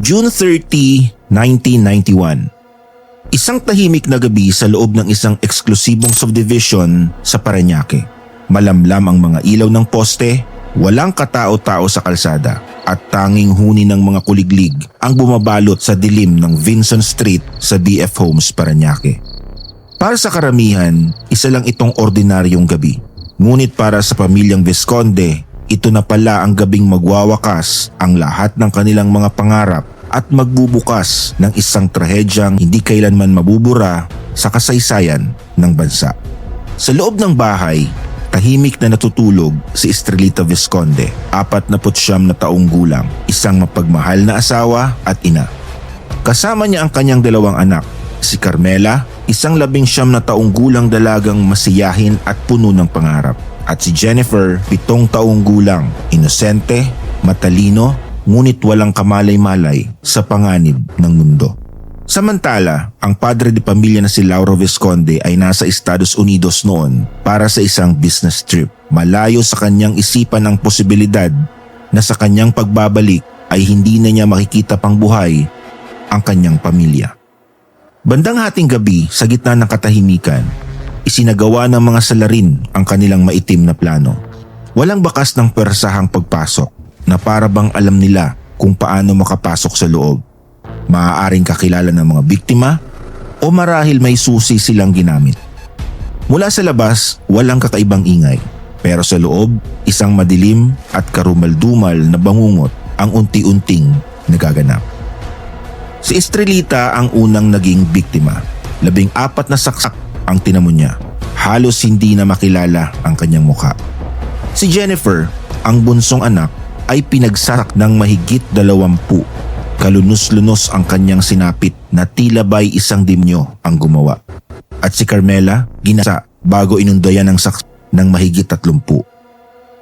June 30, 1991. Isang tahimik na gabi sa loob ng isang eksklusibong subdivision sa Parañaque. Malamlam ang mga ilaw ng poste, walang katao-tao sa kalsada at tanging huni ng mga kuliglig ang bumabalot sa dilim ng Vincent Street sa BF Homes, Parañaque. Para sa karamihan, isa lang itong ordinaryong gabi. Ngunit para sa pamilyang Visconde, ito na pala ang gabing magwawakas ang lahat ng kanilang mga pangarap at magbubukas ng isang trahedyang hindi kailanman mabubura sa kasaysayan ng bansa. Sa loob ng bahay, tahimik na natutulog si Estrelita Visconde, apat na putsyam na taong gulang, isang mapagmahal na asawa at ina. Kasama niya ang kanyang dalawang anak, si Carmela, isang labing siyam na taong gulang dalagang masiyahin at puno ng pangarap. At si Jennifer, pitong taong gulang, inosente, matalino, ngunit walang kamalay-malay sa panganib ng mundo. Samantala, ang padre de pamilya na si Lauro Visconde ay nasa Estados Unidos noon para sa isang business trip. Malayo sa kanyang isipan ang posibilidad na sa kanyang pagbabalik ay hindi na niya makikita pang buhay ang kanyang pamilya. Bandang hating gabi sa gitna ng katahimikan, isinagawa ng mga salarin ang kanilang maitim na plano. Walang bakas ng persahang pagpasok na para bang alam nila kung paano makapasok sa loob. Maaaring kakilala ng mga biktima o marahil may susi silang ginamit. Mula sa labas, walang kakaibang ingay. Pero sa loob, isang madilim at karumaldumal na bangungot ang unti-unting nagaganap. Si Estrelita ang unang naging biktima. Labing apat na saksak ang tinamo niya. Halos hindi na makilala ang kanyang mukha. Si Jennifer, ang bunsong anak, ay pinagsasak ng mahigit dalawampu. Kalunos-lunos ang kanyang sinapit na tila ba'y isang dimyo ang gumawa. At si Carmela, ginasa bago inundayan ng saks ng mahigit tatlumpu.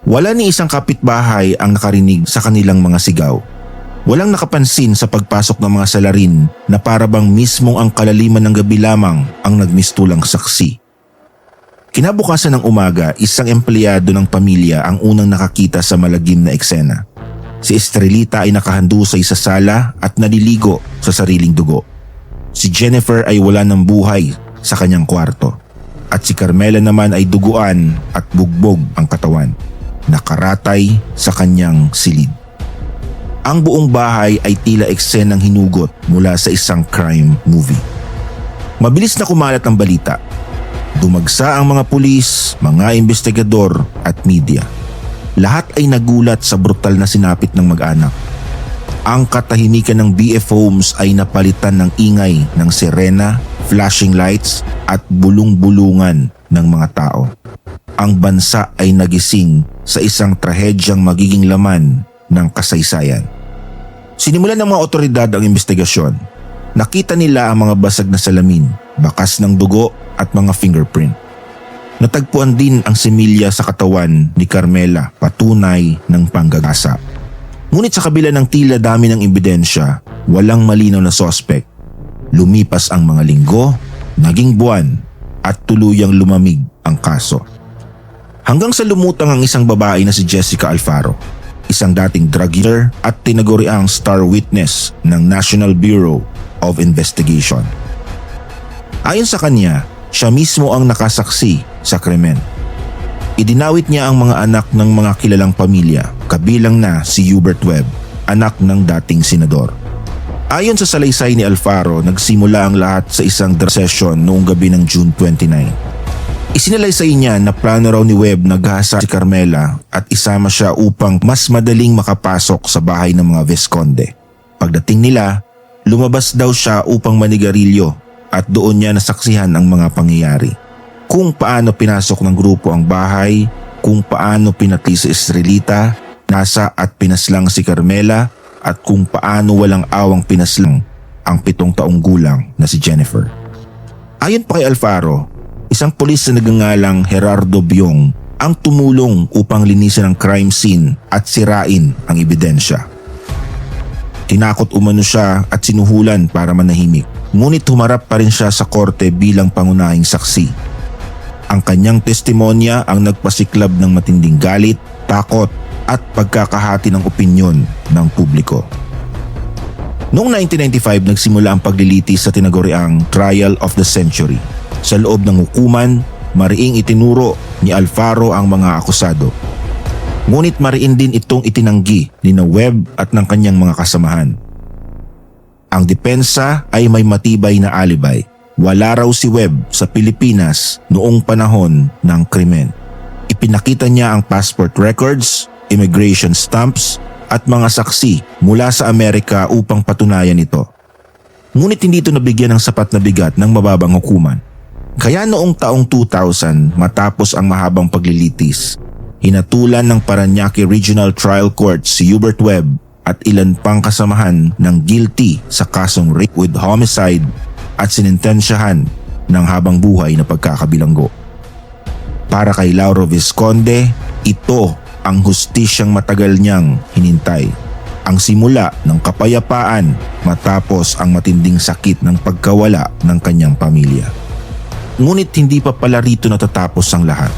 Wala ni isang kapitbahay ang nakarinig sa kanilang mga sigaw. Walang nakapansin sa pagpasok ng mga salarin na parabang mismong ang kalaliman ng gabi lamang ang nagmistulang saksi. Kinabukasan ng umaga, isang empleyado ng pamilya ang unang nakakita sa malagim na eksena. Si Estrelita ay nakahandusay sa sala at naliligo sa sariling dugo. Si Jennifer ay wala ng buhay sa kanyang kwarto. At si Carmela naman ay duguan at bugbog ang katawan. Nakaratay sa kanyang silid. Ang buong bahay ay tila eksenang hinugot mula sa isang crime movie. Mabilis na kumalat ang balita. Dumagsa ang mga pulis, mga investigador at media. Lahat ay nagulat sa brutal na sinapit ng mag-anak. Ang katahimikan ng BF Homes ay napalitan ng ingay ng sirena, flashing lights at bulong-bulungan ng mga tao. Ang bansa ay nagising sa isang trahedyang magiging laman ng kasaysayan. Sinimulan ng mga otoridad ang investigasyon. Nakita nila ang mga basag na salamin, bakas ng dugo at mga fingerprint. Natagpuan din ang similya sa katawan ni Carmela patunay ng panggagasa. Ngunit sa kabila ng tila dami ng ebidensya, walang malinaw na sospek. Lumipas ang mga linggo, naging buwan at tuluyang lumamig ang kaso. Hanggang sa lumutang ang isang babae na si Jessica Alfaro, isang dating drug dealer at tinaguriang star witness ng National Bureau of Investigation. Ayon sa kanya, siya mismo ang nakasaksi sa krimen. Idinawit niya ang mga anak ng mga kilalang pamilya, kabilang na si Hubert Webb, anak ng dating senador. Ayon sa salaysay ni Alfaro, nagsimula ang lahat sa isang session noong gabi ng June 29. Isinalaysay niya na plano raw ni Webb na gahasa si Carmela at isama siya upang mas madaling makapasok sa bahay ng mga Visconde. Pagdating nila, lumabas daw siya upang manigarilyo at doon niya nasaksihan ang mga pangyayari. Kung paano pinasok ng grupo ang bahay, kung paano pinati si Estrelita, nasa at pinaslang si Carmela at kung paano walang awang pinaslang ang pitong taong gulang na si Jennifer. Ayon pa kay Alfaro, isang pulis na nagangalang Gerardo Biong ang tumulong upang linisin ang crime scene at sirain ang ebidensya. Tinakot umano siya at sinuhulan para manahimik. Ngunit humarap pa rin siya sa korte bilang pangunahing saksi. Ang kanyang testimonya ang nagpasiklab ng matinding galit, takot at pagkakahati ng opinyon ng publiko. Noong 1995 nagsimula ang paglilitis sa tinaguriang Trial of the Century. Sa loob ng hukuman, mariing itinuro ni Alfaro ang mga akusado. Ngunit mariin din itong itinanggi ni na Webb at ng kanyang mga kasamahan. Ang depensa ay may matibay na alibay. Wala raw si Webb sa Pilipinas noong panahon ng krimen. Ipinakita niya ang passport records, immigration stamps at mga saksi mula sa Amerika upang patunayan ito. Ngunit hindi ito nabigyan ng sapat na bigat ng mababang hukuman. Kaya noong taong 2000 matapos ang mahabang paglilitis, hinatulan ng Paranaque Regional Trial Court si Hubert Webb at ilan pang kasamahan ng guilty sa kasong rape with homicide at sinintensyahan ng habang buhay na pagkakabilanggo. Para kay Lauro Visconde, ito ang hustisyang matagal niyang hinintay. Ang simula ng kapayapaan matapos ang matinding sakit ng pagkawala ng kanyang pamilya. Ngunit hindi pa pala rito natatapos ang lahat.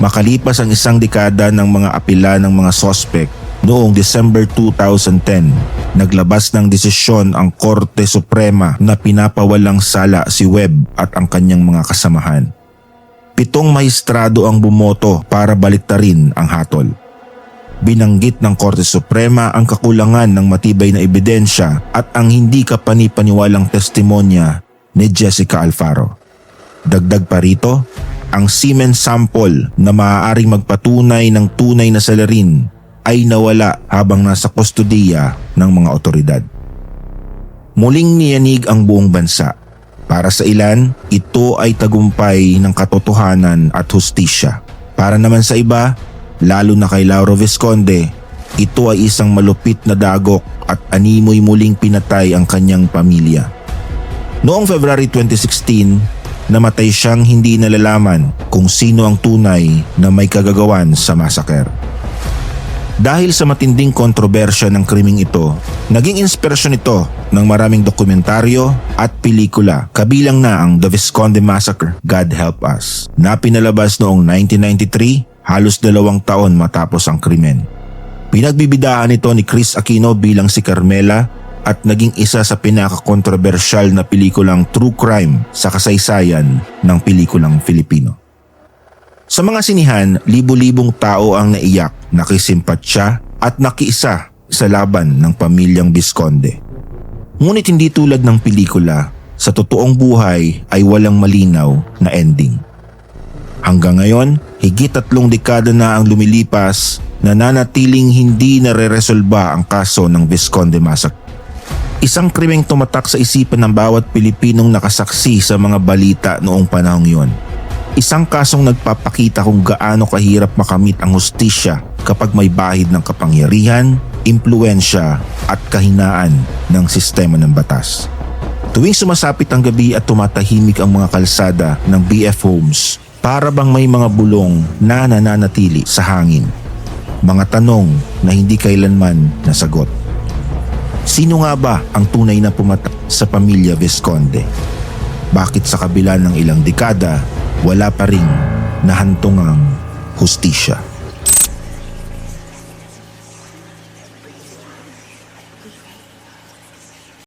Makalipas ang isang dekada ng mga apila ng mga sospek noong December 2010, naglabas ng desisyon ang Korte Suprema na pinapawalang sala si Webb at ang kanyang mga kasamahan. Pitong maestrado ang bumoto para baliktarin ang hatol. Binanggit ng Korte Suprema ang kakulangan ng matibay na ebidensya at ang hindi kapanipaniwalang testimonya ni Jessica Alfaro. Dagdag pa rito, ang semen sample na maaaring magpatunay ng tunay na salarin ay nawala habang nasa kustodiya ng mga otoridad. Muling niyanig ang buong bansa. Para sa ilan, ito ay tagumpay ng katotohanan at hustisya. Para naman sa iba, lalo na kay Lauro Visconde, ito ay isang malupit na dagok at animoy muling pinatay ang kanyang pamilya. Noong February 2016, namatay siyang hindi nalalaman kung sino ang tunay na may kagagawan sa massacre. Dahil sa matinding kontrobersya ng kriming ito, naging inspirasyon ito ng maraming dokumentaryo at pelikula kabilang na ang The Visconde Massacre, God Help Us, na pinalabas noong 1993 halos dalawang taon matapos ang krimen. Pinagbibidahan ito ni Chris Aquino bilang si Carmela at naging isa sa pinakakontrobersyal na pelikulang true crime sa kasaysayan ng pelikulang Filipino. Sa mga sinihan, libo-libong tao ang naiyak, nakisimpatsya at nakiisa sa laban ng pamilyang Visconde. Ngunit hindi tulad ng pelikula, sa totoong buhay ay walang malinaw na ending. Hanggang ngayon, higit tatlong dekada na ang lumilipas na nanatiling hindi nare-resolba ang kaso ng Visconde Massacre. Isang krimeng tumatak sa isipan ng bawat Pilipinong nakasaksi sa mga balita noong panahong yon. Isang kasong nagpapakita kung gaano kahirap makamit ang hustisya kapag may bahid ng kapangyarihan, impluensya at kahinaan ng sistema ng batas. Tuwing sumasapit ang gabi at tumatahimik ang mga kalsada ng BF Homes, para bang may mga bulong na nananatili sa hangin. Mga tanong na hindi kailanman nasagot. Sino nga ba ang tunay na pumatak sa pamilya Visconde? Bakit sa kabila ng ilang dekada, wala pa ring nahantungang hustisya?